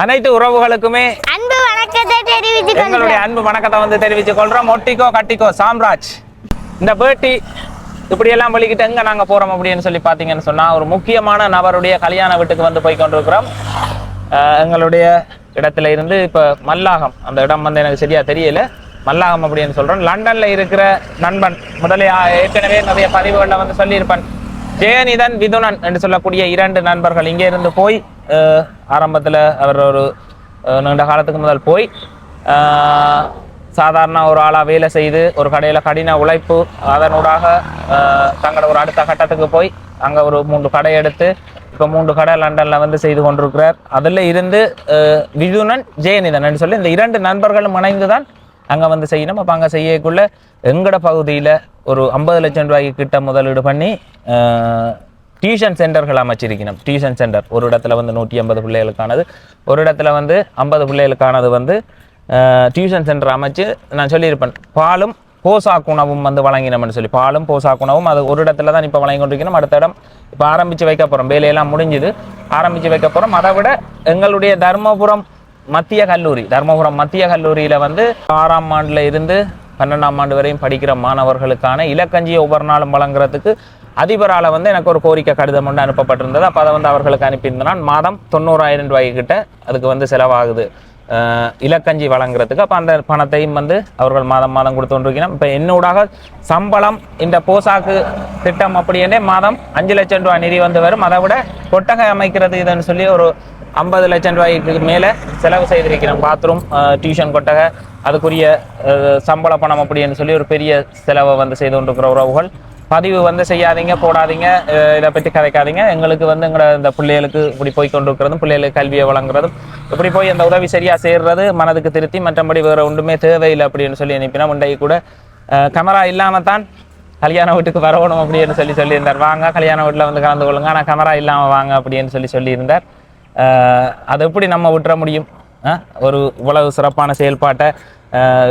அனைத்து உறவுகளுக்குமே அன்பு வணக்கத்தை தெரிவித்துக் எங்களுடைய அன்பு வணக்கத்தை வந்து தெரிவித்துக் கொள்றோம் ஒட்டிக்கோ கட்டிக்கோ சாம்ராஜ். இந்த பேட்டி இப்படியெல்லாம் வலிக்கிட்டு எங்க நாங்க போறோம் அப்படின்னு சொல்லி பாத்தீங்கன்னு சொன்னா ஒரு முக்கியமான நபருடைய கல்யாண வீட்டுக்கு வந்து போய் கொண்டிருக்கிறோம். எங்களுடைய இடத்துல இருந்து இப்ப மல்லாகம் அந்த இடம் வந்து எனக்கு சரியா தெரியல. மல்லாகம் அப்படின்னு சொல்றோம். லண்டன்ல இருக்கிற நண்பன் முதலே ஏற்கனவே நிறைய பதிவுகள்ல வந்து சொல்லியிருப்பேன். ஜெயநிதன் விதுனன் என்று சொல்லக்கூடிய இரண்டு நண்பர்கள் இங்கே இருந்து போய் ஆரம்பத்தில் அவர் ஒரு நீண்ட காலத்துக்கு முதல் போய் சாதாரண ஒரு ஆளாக வேலை செய்து ஒரு கடையில் கடின உழைப்பு அதனூடாக தங்களோட ஒரு அடுத்த கட்டத்துக்கு போய் அங்கே ஒரு மூன்று கடை எடுத்து இப்போ மூன்று கடை லண்டனில் வந்து செய்து கொண்டிருக்கிறார். அதில் இருந்து விதுனன் ஜெயநிதன் சொல்லி இந்த இரண்டு நண்பர்களும் இணைந்து தான் அங்கே வந்து செய்யணும். அப்போ அங்கே செய்யக்குள்ள எங்கட பகுதியில் ஒரு ஐம்பது லட்சம் ரூபாய்க்கு கிட்ட முதலீடு பண்ணி டியூஷன் சென்டர்கள் அமைச்சிருக்கணும். Tuition centre. ஒரு இடத்துல வந்து நூற்றி ஐம்பது பிள்ளைகளுக்கானது ஒரு இடத்துல வந்து ஐம்பது பிள்ளைகளுக்கானது வந்து டியூஷன் சென்டர் அமைச்சு நான் சொல்லியிருப்பேன். பாலும் போசாக்கு உணவும் வந்து வழங்கினோம்னு சொல்லி. பாலும் போசாக்கு உணவும் அது ஒரு இடத்துல தான் இப்போ வழங்கி கொண்டிருக்கணும். அடுத்த இடம் இப்போ ஆரம்பித்து வைக்க போகிறோம் வேலையெல்லாம் முடிஞ்சுது. ஆரம்பித்து வைக்க போகிறோம் அதை விட எங்களுடைய தர்மபுரம் மத்திய கல்லூரி தர்மபுரம் மத்திய கல்லூரியில் வந்து ஆறாம் ஆண்டில் இருந்து பன்னெண்டாம் ஆண்டு வரையும் படிக்கிற மாணவர்களுக்கான இலக்கஞ்சியை ஒவ்வொரு நாளும் வழங்குறதுக்கு அதிபரால் வந்து எனக்கு ஒரு கோரிக்கை கடிதம் ஒன்று அனுப்பப்பட்டிருந்தது. அப்போ அதை வந்து அவர்களுக்கு அனுப்பியிருந்தனால் மாதம் தொண்ணூறாயிரம் ரூபாய்க்கிட்ட அதுக்கு வந்து செலவாகுது. இலக்கஞ்சி வழங்குறதுக்கு. அப்போ அந்த பணத்தையும் வந்து அவர்கள் மாதம் மாதம் கொடுத்து இப்போ என்னூடாக சம்பளம் இந்த போசாக்கு திட்டம் அப்படின்னே மாதம் அஞ்சு லட்சம் ரூபாய் நிதி வந்து வரும். அதை விட கொட்டகை அமைக்கிறது இதுன்னு சொல்லி ஒரு ஐம்பது லட்சம் ரூபாய்க்கு மேலே செலவு செய்திருக்கிறோம் பாத்ரூம் டியூஷன் கொட்டகை அதுக்குரிய சம்பள பணம் அப்படின்னு சொல்லி ஒரு பெரிய செலவை வந்து செய்து கொண்டிருக்கிற உறவுகள். பதிவு வந்து செய்யாதீங்க போடாதீங்க இதை பற்றி கதைக்காதீங்க. எங்களுக்கு வந்து எங்களை இந்த பிள்ளைகளுக்கு இப்படி போய் கொண்டிருக்கிறதும் பிள்ளைகளுக்கு கல்வியை வழங்குறதும் இப்படி போய் அந்த உதவி சரியாக செய்கிறது மனதுக்கு திருத்தி மற்றபடி வேற ஒன்றுமே தேவையில்லை அப்படின்னு சொல்லி அனுப்பினா முண்டை கூட கமரா இல்லாமல் தான் கல்யாண வீட்டுக்கு வரணும் அப்படின்னு சொல்லி சொல்லியிருந்தார். வாங்க கல்யாண வீட்டில் வந்து கலந்து கொள்ளுங்க. ஆனால் கமரா இல்லாமல் வாங்க அப்படின்னு சொல்லி சொல்லியிருந்தார். அதை எப்படி நம்ம விட்டுற முடியும்? ஒரு இவ்வளவு சிறப்பான செயல்பாட்டை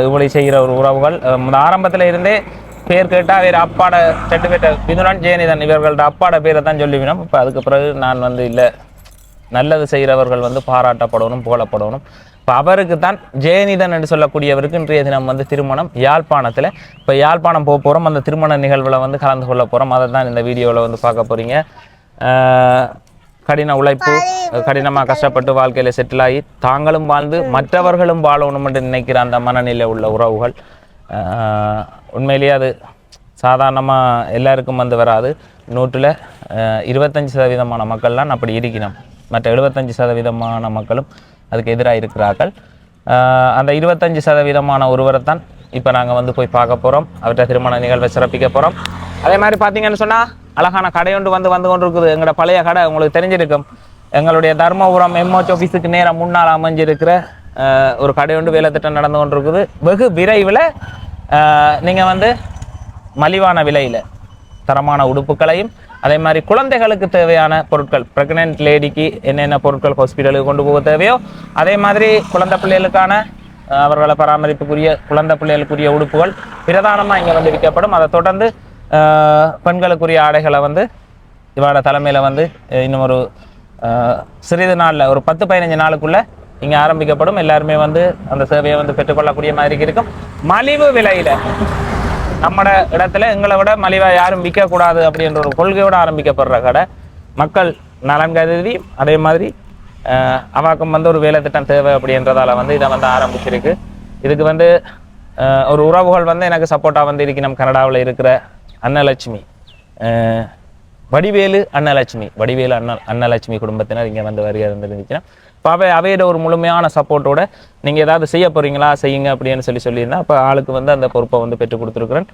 இவ்வளவு செய்கிற ஒரு உறவுகள் ஆரம்பத்தில் இருந்தே பேர் கேட்டால் வேறு அப்பாட செட்டு பேட்ட விதுரன் ஜெயநிதன் இவர்களோட அப்பாட பேரை தான் சொல்லிவினோம் இப்போ அதுக்கு பிறகு நான் வந்து இல்லை. நல்லது செய்கிறவர்கள் வந்து பாராட்டப்படணும் போலப்படணும் இப்போ அவருக்கு தான் ஜெயநிதன் என்று சொல்லக்கூடியவருக்கு இன்றைய தினம் வந்து திருமணம். யாழ்ப்பாணத்தில் இப்போ யாழ்ப்பாணம் போக போகிறோம் அந்த திருமண நிகழ்வில் வந்து கலந்து கொள்ள போகிறோம் அதை தான் இந்த வீடியோவில் வந்து பார்க்க போகிறீங்க கடின உழைப்பு கடினமாக கஷ்டப்பட்டு வாழ்க்கையில் செட்டில் ஆகி தாங்களும் வாழ்ந்து மற்றவர்களும் வாழணும் என்று நினைக்கிற அந்த மனநிலை உள்ள உறவுகள். உண்மையிலேயே அது சாதாரணமாக எல்லாருக்கும் வந்து வராது. நூற்றில் இருபத்தஞ்சி சதவீதமான மக்கள்லாம் அப்படி இருக்கணும் மற்ற எழுபத்தஞ்சு சதவீதமான மக்களும் அதுக்கு எதிராக இருக்கிறார்கள். அந்த இருபத்தஞ்சு சதவீதமான ஒருவரை தான் இப்போ நாங்கள் வந்து போய் பார்க்க போகிறோம் அவர்கிட்ட திருமண நிகழ்வை சிறப்பிக்க போகிறோம் அதே மாதிரி பார்த்தீங்கன்னு சொன்னால் அழகான கடை ஒன்று வந்து வந்து கொண்டு இருக்குது எங்களோட பழைய கடை உங்களுக்கு தெரிஞ்சிருக்கும். எங்களுடைய தர்மபுரம் எம்ஓச் ஆஃபீஸுக்கு நேரம் முன்னால் அமைஞ்சிருக்கிற ஒரு கடை ஒன்று வேலை திட்டம் நடந்து கொண்டிருக்குது. வெகு விரைவில் நீங்கள் வந்து மலிவான விலையில் தரமான உடுப்புகளையும் அதே மாதிரி குழந்தைகளுக்கு தேவையான பொருட்கள் ப்ரெக்னென்ட் லேடிக்கு என்னென்ன பொருட்கள் ஹாஸ்பிட்டலுக்கு கொண்டு போக தேவையோ அதே மாதிரி குழந்தை பிள்ளைகளுக்கான அவர்களை பராமரிப்புக்குரிய குழந்தை பிள்ளைகளுக்குரிய உடுப்புகள் பிரதானமாக இங்கே வந்து விற்கப்படும். அதை தொடர்ந்து பெண்களுக்குரிய ஆடைகளை வந்து இவரோட தலைமையில் வந்து இன்னும் ஒரு சிறிது நாளில் ஒரு பத்து பதினஞ்சு நாளுக்குள்ளே இங்கே ஆரம்பிக்கப்படும். எல்லாருமே வந்து அந்த சேவையை வந்து பெற்றுக்கொள்ளக்கூடிய மாதிரி இருக்கும். மலிவு விலையில் நம்மட இடத்துல எங்களை விட மலிவாக யாரும் விற்கக்கூடாது அப்படின்ற ஒரு கொள்கையோட ஆரம்பிக்கப்படுற கடை. மக்கள் நலன் கருதி அதே மாதிரி அவாக்கம் அவாக்கும் வந்து ஒரு வேலை திட்டம் தேவை அப்படின்றதால வந்து இதை வந்து ஆரம்பிச்சிருக்கு. இதுக்கு வந்து ஒரு உறவுகள் வந்து எனக்கு சப்போர்ட்டாக வந்து இருக்கு. நம்ம கனடாவில் இருக்கிற அன்னலட்சுமி. வடிவேலு அன்னலட்சுமி. வடிவேலு அண்ண அன்னலட்சுமி குடும்பத்தினர் இங்கே வந்து வருகை இருந்துருந்துச்சுன்னா இப்போ அவை அவையோட ஒரு முழுமையான சப்போர்ட்டோட நீங்கள் ஏதாவது செய்ய போறீங்களா? செய்யுங்க அப்படின்னு சொல்லி சொல்லியிருந்தா அப்போ ஆளுக்கு வந்து அந்த பொறுப்பை வந்து பெற்றுக் கொடுத்துருக்குறேன்.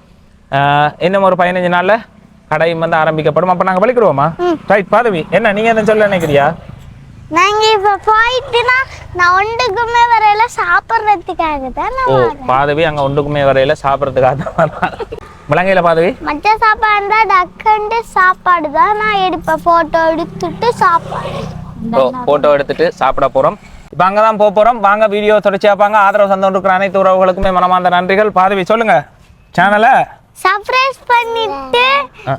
இன்னும் ஒரு பதினஞ்சு நாளில் கடையும் வந்து ஆரம்பிக்கப்படும். அப்போ நாங்கள் வலிக்கிடுவோமா? ரைட் பாதவி. என்ன நீங்கள் எதுவும் சொல்ல நினைக்கிறியா? நாங்க இப்ப போயிட்டுனா நான் ஒன்றுக்குமே வரையில சாப்பிட்றதுக்காக தான் ஓ. பாதவி அங்கே ஒன்றுக்குமே வரையில சாப்பிட்றதுக்காக தான் விலங்கையில் பாதவி? மற்ற சாப்பாடு இருந்தா டக்குன்ட்டு சாப்பாடு தான் நான் எடுப்பேன். போட்டோ எடுத்துட்டு சாப்பாடு. ஃபோட்டோ எடுத்துட்டு சாப்பிட போகிறோம் இப்போ அங்கே தான் போக போகிறோம் வாங்க வீடியோ தொடர்ச்சியா பாங்க. ஆதரவு சந்தம் இருக்கிற அனைத்து உறவுகளுக்குமே மனமார்ந்த நன்றிகள். பாதவி சொல்லுங்க. சேனலை சர்ப்ரைஸ் பண்ணிட்டு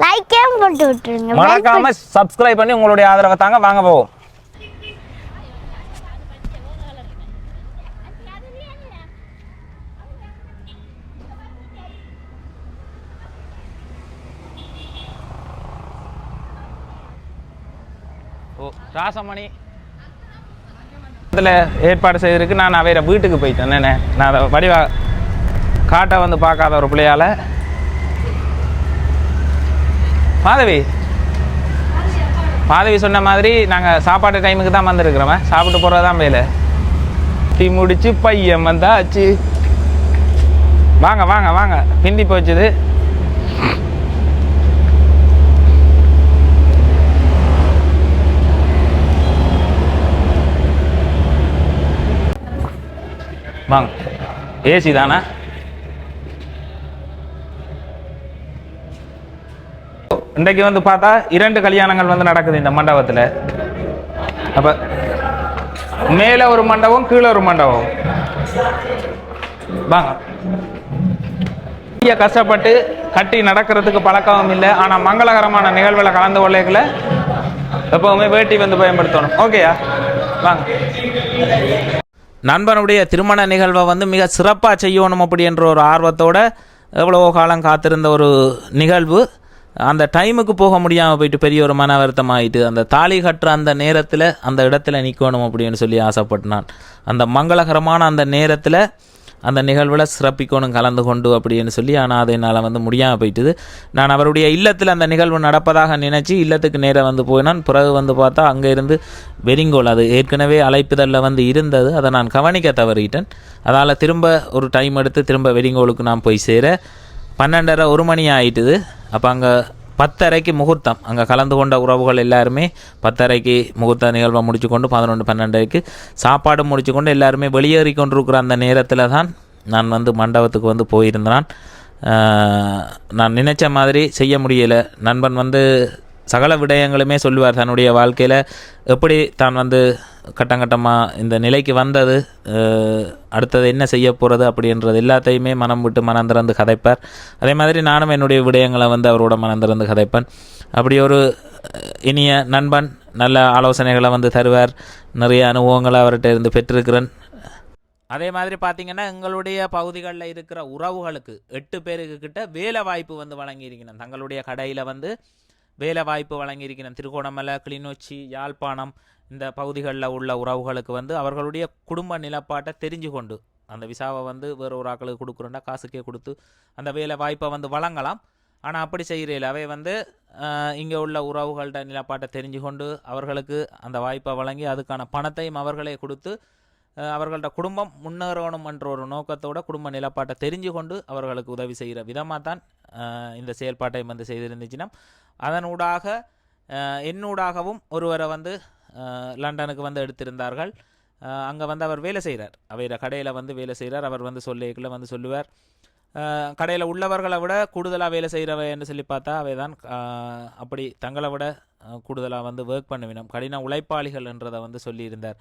லைக்கையும் போட்டு விட்டுருங்க. மறக்காம சப்ஸ்கிரைப் பண்ணி உங்களுடைய ஆதரவை தாங்க வாங்க போவோம். ராசமணி. இதில் ஏற்பாடு செய்திருக்கு நான் வேறு வீட்டுக்கு போயிட்டேன். என்ன நான் அதை வடிவா காட்டை வந்து பார்க்காத ஒரு பிள்ளையால. மாதவி. மாதவி சொன்ன மாதிரி நாங்கள் சாப்பாட்டு டைமுக்கு தான் வந்திருக்கிறோமே. சாப்பிட்டு போகிறது தான் மேலே டீ முடிச்சு பையன் வந்தாச்சு. வாங்க வாங்க வாங்க. பிந்தி போச்சுது. வாங்க. ஏசி தானே? இன்றைக்கு வந்து பார்த்தா இரண்டு கல்யாணங்கள் வந்து நடக்குது இந்த மண்டபத்தில். அப்போ மேலே ஒரு மண்டபம் கீழே ஒரு மண்டபம். வாங்க. இங்கே கஷ்டப்பட்டு கட்டி நடக்கிறதுக்கு பழக்கமும் இல்லை. ஆனால் மங்களகரமான நிகழ்வில் கலந்து கொள்ளைகளை எப்பவுமே வேட்டி வந்து பயன்படுத்தணும். ஓகேயா வாங்க. நண்பனுடைய திருமண நிகழ்வை வந்து மிக சிறப்பாக செய்யணும் அப்படின்ற ஒரு ஆர்வத்தோட எவ்வளவோ காலம் காத்திருந்த ஒரு நிகழ்வு. அந்த டைமுக்கு போக முடியாமல் போயிட்டு பெரிய ஒரு மன வருத்தம் ஆயிட்டு அந்த தாலி கட்டுற அந்த நேரத்தில் அந்த இடத்துல நிற்கணும் அப்படின்னு சொல்லி ஆசைப்பட்டினான் அந்த மங்களகரமான அந்த நேரத்தில் அந்த நிகழ்வில் சிறப்பிக்கணும் கலந்து கொண்டு அப்படின்னு சொல்லி ஆனால் அது என்னால் வந்து முடியாமல் போயிட்டுது. நான் அவருடைய இல்லத்தில் அந்த நிகழ்வு நடப்பதாக நினச்சி இல்லத்துக்கு நேராக வந்து போயினான். பிறகு வந்து பார்த்தா அங்கே இருந்து வெறிங்கோல் அது ஏற்கனவே அழைப்புதலில் வந்து இருந்தது. அதை நான் கவனிக்க தவறிட்டேன். அதால் திரும்ப ஒரு டைம் எடுத்து திரும்ப வெறிங்கோலுக்கு நான் போய் சேர. பன்னெண்டரை ஒரு மணி ஆயிட்டுது. அப்போ அங்கே பத்தரைக்கு முகூர்த்தம். அங்கே கலந்து கொண்ட உறவுகள் எல்லாருமே பத்தரைக்கு முகூர்த்த நிகழ்வை முடிச்சு கொண்டு பதினொன்று பன்னெண்டரைக்கு சாப்பாடு முடிச்சு கொண்டு எல்லாருமே வெளியேறி கொண்டிருக்கிற அந்த நேரத்தில் தான் நான் வந்து மண்டபத்துக்கு வந்து போயிருந்தான். நான் நினைச்ச மாதிரி செய்ய முடியலை. நண்பன் வந்து சகல விடயங்களுமே சொல்லுவார் தன்னுடைய வாழ்க்கையில். எப்படி தான் வந்து கட்டம் கட்டமாக இந்த நிலைக்கு வந்தது அடுத்தது என்ன செய்ய போகிறது அப்படின்றது எல்லாத்தையுமே மனம் விட்டு மனம் திறந்து கதைப்பார். அதே மாதிரி நானும் என்னுடைய விடயங்களை வந்து அவரோட மனம் திறந்து கதைப்பேன். அப்படி ஒரு இனிய நண்பன் நல்ல ஆலோசனைகளை வந்து தருவார். நிறைய அனுபவங்களை அவர்கிட்ட இருந்து பெற்றிருக்கிறேன். அதே மாதிரி பார்த்தீங்கன்னா எங்களுடைய பகுதிகளில் இருக்கிற உறவுகளுக்கு எட்டு பேருக்கு கிட்ட வேலை வாய்ப்பு வந்து வழங்கியிருக்கணும் தங்களுடைய கடையில் வந்து வேலை வாய்ப்பு திருகோணமலை கிளிநொச்சி யாழ்ப்பாணம் இந்த பகுதிகளில் உள்ள உறவுகளுக்கு வந்து அவர்களுடைய குடும்ப நிலப்பாட்டை தெரிஞ்சு கொண்டு அந்த விசாவை வந்து வேறு ஒரு ஆக்களுக்கு கொடுக்குறோன்னா காசுக்கே கொடுத்து அந்த வேலை வாய்ப்பை வந்து வழங்கலாம். ஆனால் அப்படி செய்கிறீர்கள் அவை வந்து இங்கே உள்ள உறவுகள்கிட்ட நிலப்பாட்டை தெரிஞ்சு கொண்டு அவர்களுக்கு அந்த வாய்ப்பை வழங்கி அதுக்கான பணத்தையும் அவர்களே கொடுத்து அவர்களோட அவர்கள்ட்ட குடும்பம் முன்னேறணும் என்ற ஒரு நோக்கத்தோட குடும்ப நிலப்பாட்டை தெரிஞ்சு கொண்டு அவர்களுக்கு உதவி செய்கிற விதமாக தான் இந்த செயல்பாட்டை வந்து செய்திருந்துச்சுன்னா அதனூடாக என்னூடாகவும் ஒருவரை வந்து லண்டனுக்கு வந்து எடுத்திருந்தார்கள். அங்கே வந்து அவர் வேலை செய்கிறார். அவர கடையில் வந்து வேலை செய்கிறார். அவர் வந்து சொல்லிக்குள்ள வந்து சொல்லுவார். கடையில் உள்ளவர்களை விட கூடுதலாக வேலை செய்கிறவை என்று சொல்லி பார்த்தா அவை தான் அப்படி தங்களை விட கூடுதலாக வந்து ஒர்க் பண்ணுவினோம் கடின உழைப்பாளிகள் என்றதை வந்து சொல்லியிருந்தார்.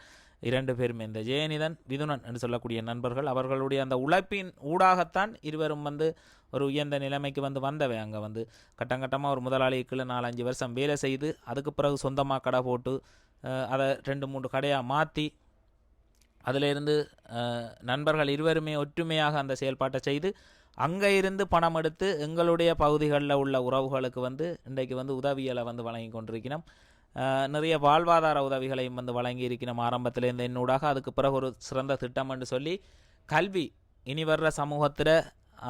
இரண்டு பேருமே இந்த ஜெயநிதன் விதுனன் என்று சொல்லக்கூடிய நண்பர்கள் அவர்களுடைய அந்த உழைப்பின் ஊடாகத்தான் இருவரும் வந்து ஒரு உயர்ந்த நிலைமைக்கு வந்து வந்தவை. அங்கே வந்து கட்டங்கட்டமாக ஒரு முதலாளிக்குள்ள நாலஞ்சு வருஷம் வேலை செய்து அதுக்கு பிறகு சொந்தமாக கடை போட்டு அதை ரெண்டு மூன்று கடையாக மாற்றி அதிலிருந்து நண்பர்கள் இருவருமே ஒற்றுமையாக அந்த செயல்பாட்டை செய்து அங்கே இருந்து பணம் எடுத்து எங்களுடைய பகுதிகளில் உள்ள உறவுகளுக்கு வந்து இன்றைக்கு வந்து உதவிகளை வந்து வழங்கி கொண்டிருக்கிறோம். நிறைய வாழ்வாதார உதவிகளையும் வந்து வழங்கி இருக்கிறோம் ஆரம்பத்தில் இந்த என்னூடாக அதுக்கு பிறகு ஒரு சிறந்த திட்டம் என்று சொல்லி கல்வி இனி வர்ற சமூகத்தில்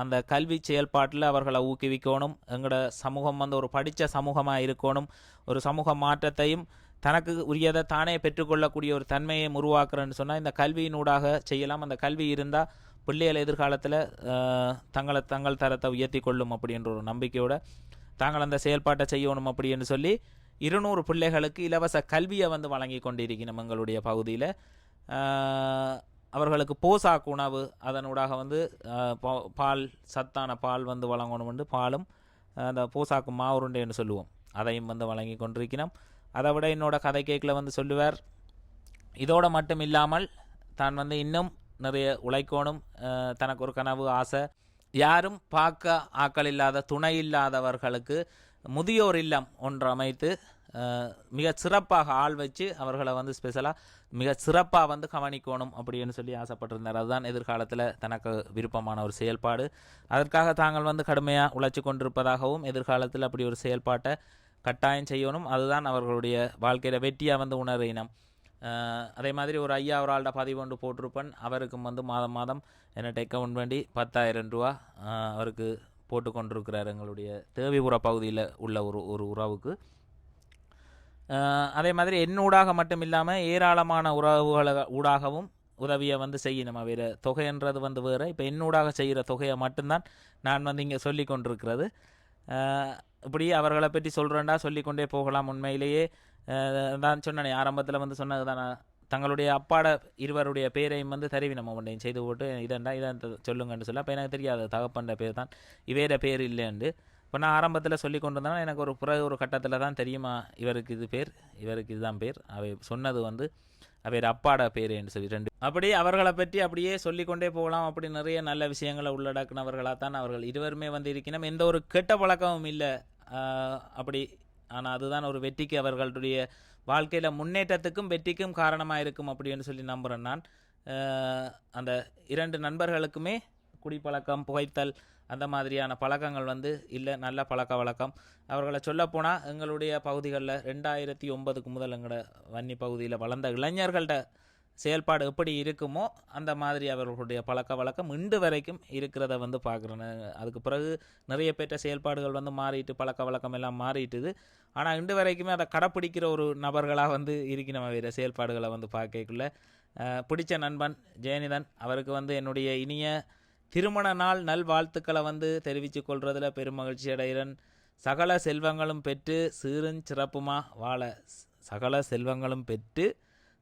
அந்த கல்வி செயல்பாட்டில் அவர்களை ஊக்குவிக்கணும். எங்களோட சமூகம் வந்து ஒரு படித்த சமூகமாக இருக்கணும். ஒரு சமூக மாற்றத்தையும் தனக்கு உரியதை தானே பெற்றுக்கொள்ளக்கூடிய ஒரு தன்மையை உருவாக்குறேன்னு சொன்னால் இந்த கல்வியினூடாக செய்யலாம். அந்த கல்வி இருந்தால் பிள்ளைகள் எதிர்காலத்தில் தங்களை தங்கள் தரத்தை உயர்த்தி கொள்ளும் அப்படின்ற ஒரு நம்பிக்கையோட தாங்கள் அந்த செயல்பாட்டை செய்யணும் அப்படின்னு சொல்லி இருநூறு பிள்ளைகளுக்கு இலவச கல்வியை வந்து வழங்கி கொண்டிருக்கணும் எங்களுடைய பகுதியில். அவர்களுக்கு போசாக்கு உணவு அதனூடாக வந்து பா- பால் சத்தான பால் வந்து வழங்கணும் பாலும் அந்த போசாக்கு மாவுருண்டைன்னு சொல்லுவோம். அதையும் வந்து வழங்கி கொண்டிருக்கிறோம். அதை விட என்னோட கதை கேக்கில் வந்து சொல்லுவார் இதோடு மட்டும் இல்லாமல் தான் வந்து இன்னும் நிறைய உழைக்கணும் தனக்கு ஒரு கனவு ஆசை. யாரும் பார்க்க ஆக்கள் இல்லாத துணை இல்லாதவர்களுக்கு முதியோர் இல்லம் ஒன்று அமைத்து மிக சிறப்பாக ஆள் வச்சு அவர்களை வந்து ஸ்பெஷலாக மிக சிறப்பாக வந்து கவனிக்கணும் அப்படின்னு சொல்லி ஆசைப்பட்டிருந்தார். அதுதான் எதிர்காலத்தில் தனக்கு விருப்பமான ஒரு செயல்பாடு. அதற்காக தாங்கள் வந்து கடுமையாக உழைச்சி கொண்டிருப்பதாகவும் எதிர்காலத்தில் அப்படி ஒரு செயல்பாட்டை கட்டாயம் செய்யணும். அதுதான் அவர்களுடைய வாழ்க்கையில் வெற்றியாக வந்து உணர இனம். அதே மாதிரி ஒரு ஐயா ஒரு ஆள்கிட்ட பதிவு ஒன்று போட்டிருப்பேன். அவருக்கும் வந்து மாதம் மாதம் என்னட்ட அக்கௌண்ட் வேண்டி பத்தாயிரம் ரூபா அவருக்கு போட்டு கொண்டிருக்கிறார் எங்களுடைய தேவிபுர பகுதியில் உள்ள ஒரு ஒரு உறவுக்கு. அதே மாதிரி என்னூடாக மட்டும் இல்லாமல் ஏராளமான உறவுகளை ஊடாகவும் உதவியை வந்து செய்யணும் வேறு? தொகைன்றது வந்து வேறு. இப்போ என்னூடாக செய்கிற தொகையை மட்டும்தான் நான் வந்து இங்கே சொல்லி கொண்டிருக்கிறது. இப்படி அவர்களை பற்றி சொல்கிறேன்டா சொல்லிக்கொண்டே போகலாம் உண்மையிலேயே. நான் சொன்னேனே ஆரம்பத்தில் வந்து சொன்னது தான் தங்களுடைய அப்பாட இருவருடைய பேரையும் வந்து தருவி நம்ம ஒன்றையும் செய்து போட்டு இதண்டா இதை சொல்லுங்கன்னு சொல்ல அப்போ எனக்கு தெரியாது தகப்பன்ற பேர் தான் இவேர பேர் இல்லைன்னு இப்போ நான் ஆரம்பத்தில் சொல்லி கொண்டு வந்தேன்னா எனக்கு ஒரு பிறகு ஒரு கட்டத்தில் தான் தெரியுமா இவருக்கு இது பேர்? இவருக்கு இதுதான் பேர். அவை சொன்னது வந்து அவர் அப்பாட பேர் என்று சொல்லி ரெண்டு. அப்படி அவர்களை பற்றி அப்படியே சொல்லிக்கொண்டே போகலாம் அப்படி நிறைய நல்ல விஷயங்களை உள்ளடக்கினவர்களாக தான் அவர்கள் இருவருமே வந்து இருக்கணும் எந்த ஒரு கெட்ட பழக்கமும் இல்லை. அப்படி ஆனால் அதுதான் ஒரு வெற்றிக்கு அவர்களுடைய வாழ்க்கையில் முன்னேற்றத்துக்கும் வெற்றிக்கும் காரணமாக இருக்கும் அப்படின்னு சொல்லி நம்புகிறேன் நான். அந்த இரண்டு நண்பர்களுக்குமே குடிப்பழக்கம் புகைத்தல் அந்த மாதிரியான பழக்கங்கள் வந்து இல்லை நல்ல பழக்க வழக்கம். அவர்களை சொல்லப்போனால் எங்களுடைய பகுதிகளில் ரெண்டாயிரத்தி ஒன்பதுக்கு முதல் எங்களோட வன்னி பகுதியில் வளர்ந்த இளைஞர்கள்ட்ட செயல்பாடு எப்படி இருக்குமோ அந்த மாதிரி அவர்களுடைய பழக்க வழக்கம் இன்று வரைக்கும் இருக்கிறத வந்து பார்க்குறேன். அதுக்கு பிறகு நிறைய பேற்ற செயல்பாடுகள் வந்து மாறிட்டு பழக்க வழக்கம் எல்லாம் மாறிட்டுது. ஆனால் இன்று வரைக்குமே அதை கடைப்பிடிக்கிற ஒரு நபர்களாக வந்து இருக்கிற வேறு செயல்பாடுகளை வந்து பார்க்கக்குள்ள. பிடிச்ச நண்பன் ஜெயனிதன் அவருக்கு வந்து என்னுடைய இனிய திருமண நாள் நல்வாழ்த்துக்களை வந்து தெரிவித்து கொள்வதில் பெருமகிழ்ச்சி அடைகிறன். சகல செல்வங்களும் பெற்று சீரும் சிறப்புமா வாழ சகல செல்வங்களும் பெற்று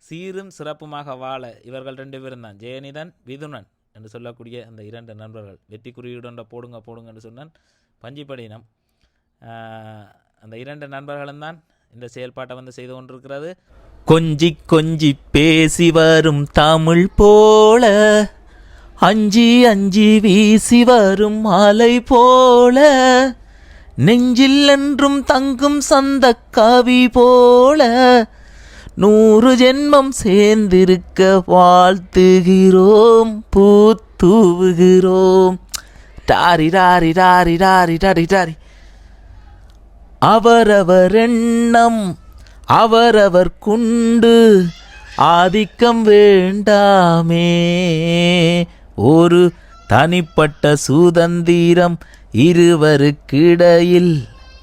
சீரும் சிறப்புமாக வாழ இவர்கள் ரெண்டு பேரும் தான். ஜெயனிதன் விதுனன் என்று சொல்லக்கூடிய அந்த இரண்டு நண்பர்கள். வெற்றி குறியீடுண்ட போடுங்க போடுங்க என்று சொன்னான் பஞ்சிப்படினம். அந்த இரண்டு நண்பர்களும் தான் இந்த செயல்பாட்டை வந்து செய்து கொண்டிருக்கிறது. கொஞ்சி கொஞ்சி பேசி வரும் தமிழ் போல அஞ்சி அஞ்சி வீசி வரும் மாலை போல நெஞ்சில் என்றும் தங்கும் சந்த கவி போல நூறு ஜென்மம் சேர்ந்திருக்க வாழ்த்துகிறோம் பூத்தூவுகிறோம். டாரி டாரி டாரி டாரி டாரி டாரி. அவரவர் எண்ணம் அவரவர் குண்டு ஆதிக்கம் வேண்டாமே. ஒரு தனிப்பட்ட சுதந்திரம் இருவருக்கிடையில்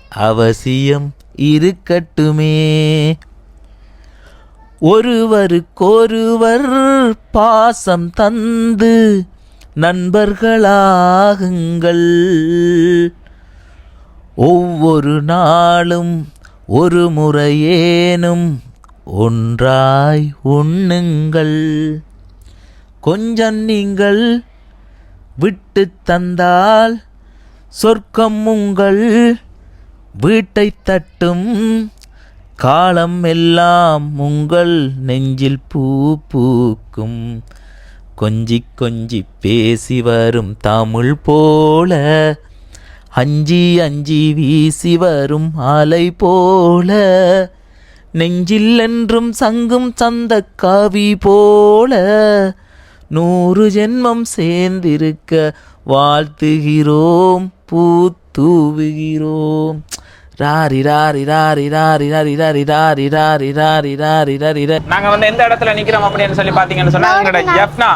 அவசியம் இருக்கட்டுமே. ஒருவருக்கொருவர் பாசம் தந்து நண்பர்களாகுங்கள். ஒவ்வொரு நாளும் ஒரு முறையேனும் ஒன்றாய் உண்ணுங்கள். கொஞ்சம் நீங்கள் விட்டு தந்தால் சொர்க்கம் உங்கள் வீட்டை தட்டும். காலம் எல்லாம் உங்கள் நெஞ்சில் பூ பூக்கும். கொஞ்சி கொஞ்சி பேசி வரும் தமிழ் போல. அஞ்சி அஞ்சி வீசி வரும் அலை போல. நெஞ்சில் என்றும் சங்கும் சந்த கவி போல. நூறு ஜென்மம் சேர்ந்திருக்க வாழ்த்துகிறோம் பூத்தூவுகிறோம். நாங்க வந்து எந்த இடத்துல நிக்கிறோம் அப்படின்னு சொல்லி பாத்தீங்கன்னு சொன்னா எங்களோட ஜப்னா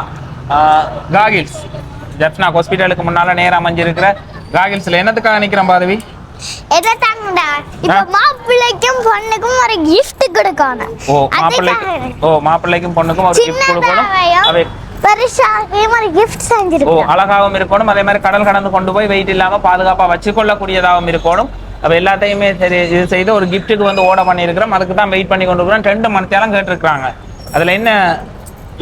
காகில்ஸ் ஜப்னா ஹாஸ்பிட்டலுக்கு முன்னால நேரா அமைஞ்சிருக்கிற காகில்ஸ்ல என்னத்துக்காக நிக்கிறோம் பாதவி மாப்பிள்ளைக்கும் பொண்ணுக்கும் ஒரு கிஃப்ட் ஓ மாப்பிள்ளைக்கு ஓ மாப்பிள்ளைக்கும் பொண்ணுக்கும் ஒரு கிஃப்ட் கொடுக்கணும் அழகாவும் இருக்கணும் அதே மாதிரி கடல் கடந்து கொண்டு போய் வெயிட் இல்லாம பாதுகாப்பா வச்சுக்கொள்ளக்கூடியதாகவும் இருக்கணும் அப்போ எல்லாத்தையுமே சரி இது செய்து ஒரு கிஃப்ட்டுக்கு வந்து ஓட பண்ணியிருக்கிறோம். அதுக்கு தான் வெயிட் பண்ணி கொண்டு இருக்கிறோம். ரெண்டு மணி நேரம் கேட்டிருக்காங்க அதுல என்ன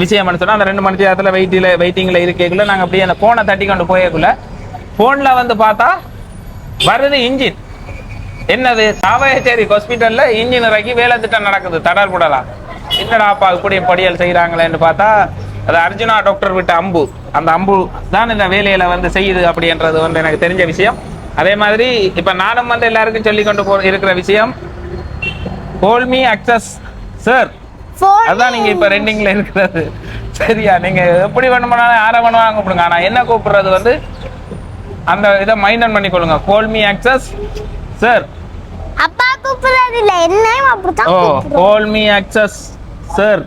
விஷயம் சொன்னால் அந்த ரெண்டு மணி நேரத்தில் வெயிட்டில் வெயிட்டிங்ல இருக்கக்குள்ள நாங்க அப்படியே அந்த ஃபோனை தட்டி கொண்டு போயக்குள்ள போன்ல வந்து பார்த்தா வருது இன்ஜின். என்னது? சாவகச்சேரி ஹாஸ்பிட்டலில் இன்ஜின் இறக்கி வேலை திட்டம் நடக்குது தடார் என்னடா என்னடாப்பா இப்படி படியல் செய்கிறாங்களேன்னு பார்த்தா அது அர்ஜுனா டாக்டர் விட்ட அம்பு. அந்த அம்பு தான் இந்த வேலையில வந்து செய்யுது அப்படின்றது வந்து எனக்கு தெரிஞ்ச விஷயம். அதே மாதிரி இப்ப நானும் வந்து எல்லாருக்கும் சொல்லி கொண்டு போ இருக்கிற விஷயம் கோல்மி அக்சஸ் சார் அதான் நீங்க இப்ப ரெண்டிங்ல இருக்கிறது. சரியா நீங்க எப்படி வேணுமானாலும் யாரை வேணுமானாலும் கூப்பிடுங்க ஆனா என்ன கூப்பிடுறது வந்து அந்த இதை மைண்டன் பண்ணிக்கொள்ளுங்க கோல்மி அக்சஸ் சார் அப்பாவுக்கு கூப்பிடுறது இல்ல. என்னையும் அப்படித்தான் ஓ கூப்பிடுவோம் கோல் மீ அக்சஸ் சார்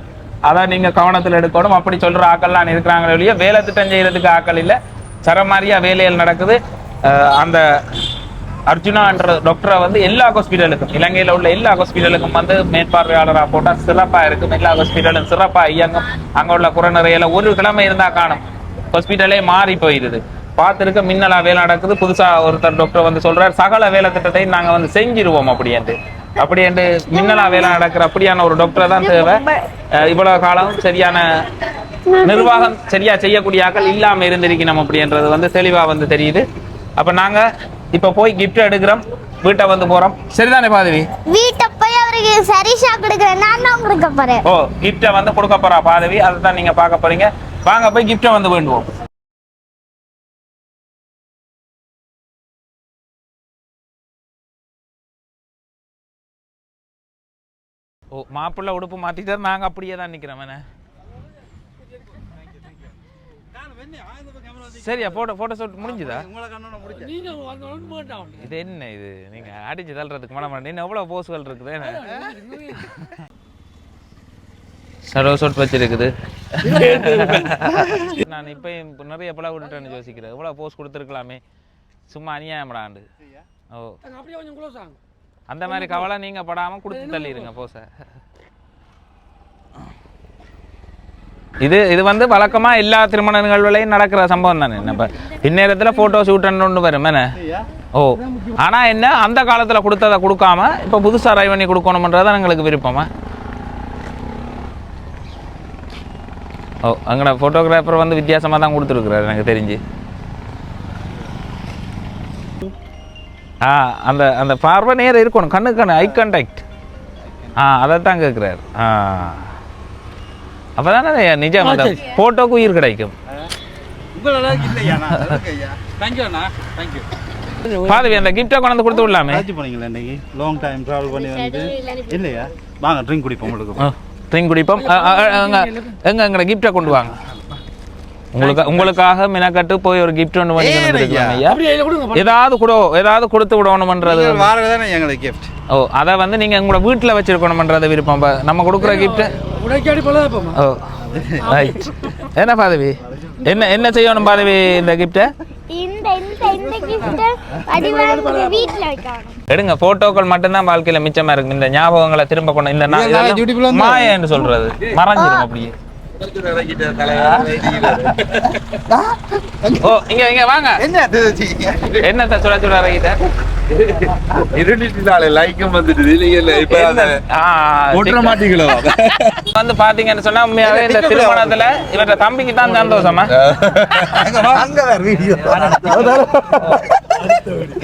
அதான் நீங்க கவனத்துல எடுக்கணும். அப்படி சொல்ற ஆக்கள்லாம் இருக்கிறாங்களே ஒழிய வேலை திட்டம் செய்யறதுக்கு ஆக்கள் இல்ல. சரமாரியா வேலைகள் நடக்குது. அந்த அர்ஜுனான்ற டாக்டரை வந்து எல்லா ஹாஸ்பிட்டலுக்கும் இலங்கையில உள்ள எல்லா ஹாஸ்பிட்டலுக்கும் வந்து மேற்பார்வையாளராக போட்டால் சிறப்பா இருக்கும். எல்லா ஹாஸ்பிட்டலும் சிறப்பா இயங்கும். அங்க உள்ள குறைநிறையில ஒரு கிழமை இருந்தா காணும். ஹாஸ்பிட்டலே மாறி போயிடுது. பார்த்துருக்க மின்னலா வேலை நடக்குது. புதுசா ஒருத்தர் டாக்டர் வந்து சொல்கிறார் சகல வேலை திட்டத்தை நாங்க வந்து செஞ்சிருவோம் அப்படின்ட்டு. அப்படி என்று மின்னலா வேலை நடக்கிற அப்படியான ஒரு டாக்டரை தான் தேவை. அஹ் இவ்வளவு காலம் சரியான நிர்வாகம் சரியா செய்யக்கூடிய ஆக்கள் இல்லாமல் இருந்திருக்கணும் அப்படின்றது வந்து தெளிவாக வந்து தெரியுது. அப்ப நாங்க இப்ப போய் கிஃப்ட் எடுக்கிறோம். வீட்டை வந்து போறோம். சரிதானே பாதவி வீட்டை போய் அவருக்கு சரிஷா கொடுக்குறேன். நான் தான் கொடுக்க போறேன். ஓ கிஃப்டை வந்து கொடுக்க போறா பாதவி அதை தான் நீங்க பார்க்க போறீங்க. வாங்க போய் கிஃப்டை வந்து வேண்டுவோம். ஓ மாப்பிள்ளை உடுப்பு மாத்திட்டு நாங்க அப்படியே தான் நிக்கிறோம். என்ன? சரியா போட்டோ போட்டோ ஷூட் முடிஞ்சுதா? இது என்ன இது? நீங்க அடிச்சு தள்ளுறதுக்கு மனம் இன்னும் எவ்வளவு போஸ்கள் இருக்குது? என்ன? சரோ ஷாட் வச்சிருக்குது. நான் இப்ப நிறைய படம் விட்டுட்டேன்னு யோசிக்கிறேன். எவ்வளவு போஸ் கொடுத்துருக்கலாமே? சும்மா அநியாயம்டாண்டு. ஓ. அந்த மாதிரி கவலை நீங்க படாம கொடுத்து தள்ளிடுங்க போஸை இது இது வந்து வழக்கமா எல்லா திருமண நிகழ்வுலையும் நடக்கிற சம்பவம் தானே? என்ன பின்னேரத்துல போட்டோ ஷூட்னு ஒன்று வரும் என்ன? ஓ ஆனா என்ன அந்த காலத்துல கொடுத்ததை கொடுக்காம இப்ப புதுசா ரை பண்ணி கொடுக்கணும்ன்றதான் எங்களுக்கு விருப்பமா? ஓ அங்கே ஃபோட்டோகிராஃபர் வந்து வித்தியாசமாக தான் கொடுத்துருக்குறாரு எனக்கு தெரிஞ்சு. ஆ அந்த அந்த பார்வை நேரம் இருக்கணும் கண்ணு கண்ணு ஐ கான்டாக்ட் ஆ அதை தான் கேட்குறாரு ஆ. அப்போதானே நிஜம் அந்த ஃபோட்டோக்கு உயிர் கிடைக்கும். பாதவி அந்த கிஃப்டை கொண்டாந்து கொடுத்து விடலாமே. போனீங்களா இன்னைக்கு? லாங் டைம் ட்ராவல் பண்ணி வந்து. இல்லையா? வாங்க ட்ரிங்க் குடிப்போம் உங்களுக்கு. ட்ரிங்க் குடிப்போம். எங்க எங்க எங்கட கிஃப்டை கொண்டு வாங்க. உங்களுக்கு உங்களுக்காக மினக்கட்டு போய் ஒரு கிஃப்ட் ஒன்று பண்ணி கொண்டு வந்திருக்கலாம் ஐயா. ஏதாவது கொடு ஏதாவது கொடுத்து விடணுமன்றது தானே எங்களுக்கு கிஃப்ட் ஓ அதை வந்து நீங்க உங்களோட வீட்டில் வச்சிருக்கணுமன்றது விருப்பம். நம்ம கொடுக்குற கிஃப்ட் உடைக்காடி போல போமா ஓ ரைட் என்ன பாதவி? என்ன என்ன செய்யணும் பாதவி இந்த கிஃப்ட்டை இந்த இந்த இந்த கிஃப்ட் வடிவாங்க வீட்ல வைக்கணும். எடுங்க போட்டோக்கள் மட்டும்தான் வாழ்க்கையில மிச்சமா இருக்கு. இந்த ஞாபகங்களை திரும்ப கொண்டு இந்த நா- இதெல்லாம் மாய என்று சொல்றது. மறைஞ்சிரும் அப்படியே. ஓ இங்க இங்க வாங்க. என்ன? என்னத்த சுட சுட இறங்கிட்ட லைக்கும் வந்துட்டு இப்ப மாட்டீங்களோ? வந்து பாத்தீங்கன்னு சொன்னா உண்மையாவே இந்த திருமணத்துல இவர தம்பிக்கு தான் சந்தோஷமா?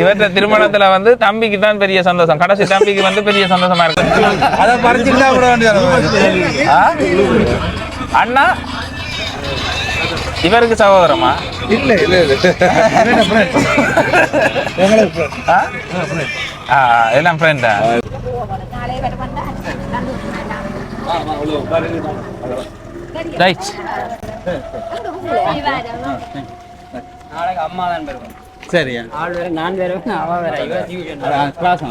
இவற்ற திருமணத்துல வந்து தம்பிக்கு தான் பெரிய சந்தோஷம். கடைசி தம்பிக்கு வந்து பெரிய சந்தோஷமா இருக்கு? அண்ணா? இவருக்கு சகோதரமா? இல்ல இல்ல இல்ல. ஆ? ஆ, எல்லாம் ஃப்ரெண்டா ரைட் சரியா? நான் வேற அவ வேற. இவ கிளாஸ்